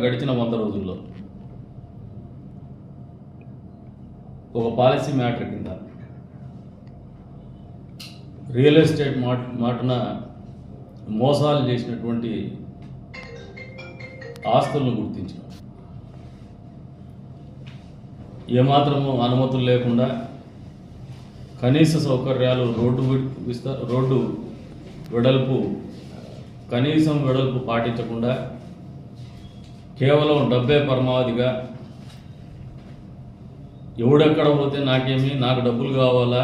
గడిచిన వంద రోజుల్లో ఒక పాలసీ మ్యాటర్ కింద రియల్ ఎస్టేట్ మాట మాటన మోసాలు చేసినటువంటి ఆస్తులను గుర్తించాం. ఏమాత్రము అనుమతులు లేకుండా కనీస సౌకర్యాలు రోడ్డు విస్త రోడ్డు వెడల్పు కనీసం వెడల్పు పాటించకుండా కేవలం డబ్బే పరమావధిగా ఎవడెక్కడ పోతే నాకేమి నాకు డబ్బులు కావాలా?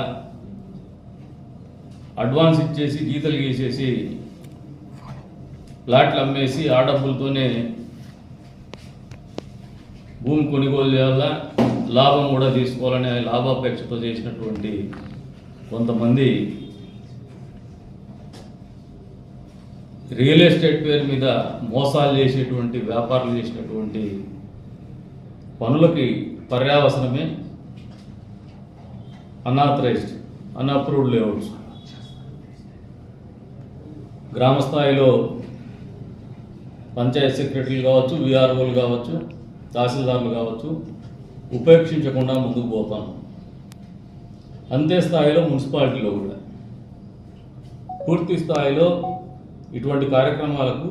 అడ్వాన్స్ ఇచ్చేసి గీతలు గీసేసి ప్లాట్లు అమ్మేసి ఆ డబ్బులతోనే భూమి కొనుగోలు చేయాలా? లాభం కూడా తీసుకోవాలనే లాభాపేక్షతో చేసినటువంటి కొంతమంది రియల్ ఎస్టేట్ పేరు మీద మోసాలు చేసేటువంటి వ్యాపారాలు చేసినటువంటి పనులకి పర్యావసనమే అన్ఆథరైజ్డ్ అన్అప్రూవ్డ్ లేఅవుట్స్. గ్రామ స్థాయిలో పంచాయత్ సెక్రటరీలు కావచ్చు విఆర్ఓలు కావచ్చు తహసీల్దార్లు కావచ్చు ఉపేక్షించకుండా ముందుకు పోతాం. అంతే స్థాయిలో మున్సిపాలిటీలో కూడా. పూర్తి స్థాయిలో ఇటువంటి కార్యక్రమాలకు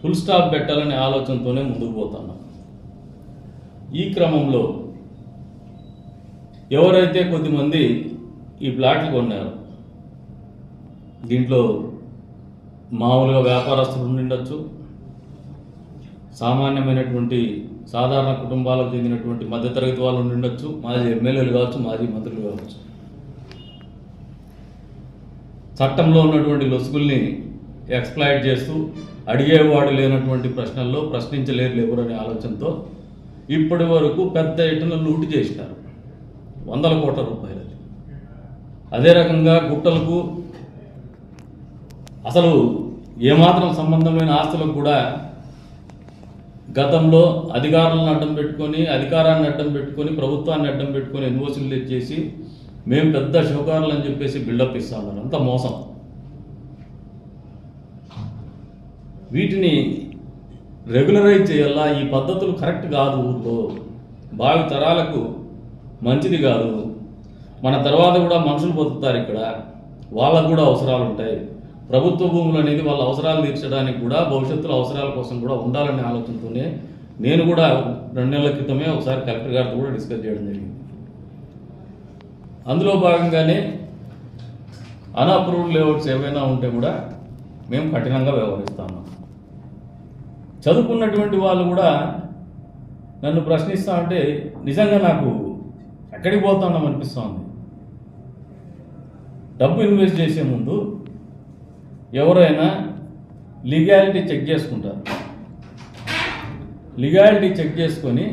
ఫుల్ స్టాప్ పెట్టాలనే ఆలోచనతోనే ముందుకు పోతున్నాం. ఈ క్రమంలో ఎవరైతే కొద్దిమంది ఈ ప్లాట్లు కొన్నారు దీంట్లో మామూలుగా వ్యాపారస్తులు ఉండిండొచ్చు సామాన్యమైనటువంటి సాధారణ కుటుంబాలకు చెందినటువంటి మధ్యతరగతి వాళ్ళు ఉండొచ్చు మాజీ ఎమ్మెల్యేలు కావచ్చు మాజీ మంత్రులు కావచ్చు. చట్టంలో ఉన్నటువంటి లొసుగుల్ని ఎక్స్ప్లాయిట్ చేస్తూ అడిగేవాడు లేనటువంటి ప్రశ్నల్లో ప్రశ్నించలేరు లేరు అనే ఆలోచనతో ఇప్పటి వరకు పెద్ద ఎత్తున లూటు చేసినారు. వందల కోట్ల రూపాయలు అదే. రకంగా గుట్టలకు అసలు ఏమాత్రం సంబంధమైన ఆస్తులకు కూడా గతంలో అధికారులను అడ్డం పెట్టుకొని అధికారాన్ని అడ్డం పెట్టుకొని ప్రభుత్వాన్ని అడ్డం పెట్టుకొని ఎన్ఓసీలు తెచ్చేసి మేము పెద్ద షోకారులు అని చెప్పేసి బిల్డప్ ఇస్తాం అంత మోసం. వీటిని రెగ్యులరైజ్ చేయాలా? ఈ పద్ధతులు కరెక్ట్ కాదు ఊళ్ళో భావి తరాలకు మంచిది కాదు. మన తర్వాత కూడా మనుషులు బతుకుతారు ఇక్కడ. వాళ్ళకు కూడా అవసరాలు ఉంటాయి. ప్రభుత్వ భూములు అనేది వాళ్ళ అవసరాలు తీర్చడానికి కూడా భవిష్యత్తులో అవసరాల కోసం కూడా ఉండాలనే ఆలోచనతోనే నేను కూడా రెండు నెలల క్రితమే ఒకసారి కలెక్టర్ గారితో కూడా డిస్కస్ చేయడం జరిగింది. అందులో భాగంగానే అన్అప్రూవ్డ్ లేఅవుట్స్ ఏవైనా ఉంటే కూడా మేము కఠినంగా వ్యవహరిస్తాము. చదువుకున్నటువంటి వాళ్ళు కూడా నన్ను ప్రశ్నిస్తా అంటే నిజంగా నాకు ఎక్కడికి పోతున్నాం అనిపిస్తోంది. డబ్బు ఇన్వెస్ట్ చేసే ముందు ఎవరైనా లీగాలిటీ చెక్ చేసుకుంటారు. లీగాలిటీ చెక్ చేసుకొని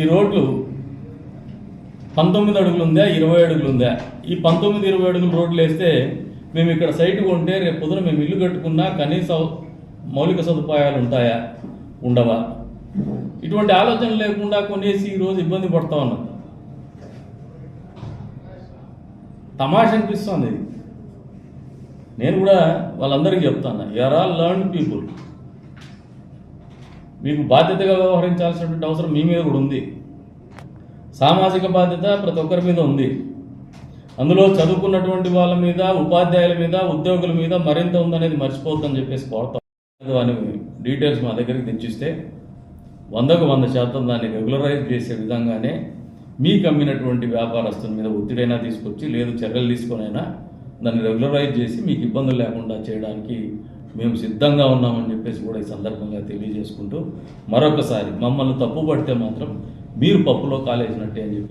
ఈ రోడ్లు పంతొమ్మిది అడుగులు ఉందా ఇరవై అడుగులు ఉందా? ఈ పంతొమ్మిది ఇరవై అడుగులు రోడ్లు వేస్తే మేము ఇక్కడ సైట్ కొంటే రేపు పొద్దున మేము ఇల్లు కట్టుకున్నా కనీసం మౌలిక సదుపాయాలు ఉంటాయా? ఉండవా? ఇటువంటి ఆలోచన లేకుండా కొనేసి ఈరోజు ఇబ్బంది పడతా ఉన్నాం. తమాష అనిపిస్తుంది ఇది. నేను కూడా వాళ్ళందరికీ చెప్తాను యూఆర్ ఆల్ లర్న్ పీపుల్ మీకు బాధ్యతగా వ్యవహరించాల్సినటువంటి అవసరం మీ మీద కూడా ఉంది. సామాజిక బాధ్యత ప్రతి ఒక్కరి మీద ఉంది. అందులో చదువుకున్నటువంటి వాళ్ళ మీద ఉపాధ్యాయుల మీద ఉద్యోగుల మీద మరింత ఉందనేది మర్చిపోద్దని చెప్పేసి కోరుతాం అని డీటెయిల్స్ మా దగ్గరికి తెచ్చిస్తే వందకు వంద శాతం దాన్ని రెగ్యులరైజ్ చేసే విధంగానే మీకు అమ్మినటువంటి వ్యాపారస్తుల మీద ఒత్తిడైనా తీసుకొచ్చి లేదు చర్యలు తీసుకొనైనా దాన్ని రెగ్యులరైజ్ చేసి మీకు ఇబ్బందులు లేకుండా చేయడానికి మేము సిద్ధంగా ఉన్నామని చెప్పేసి కూడా ఈ సందర్భంగా తెలియజేసుకుంటూ మరొకసారి మమ్మల్ని తప్పు పడితే మాత్రం మీరు పప్పులో కాలేసినట్టే అని చెప్పి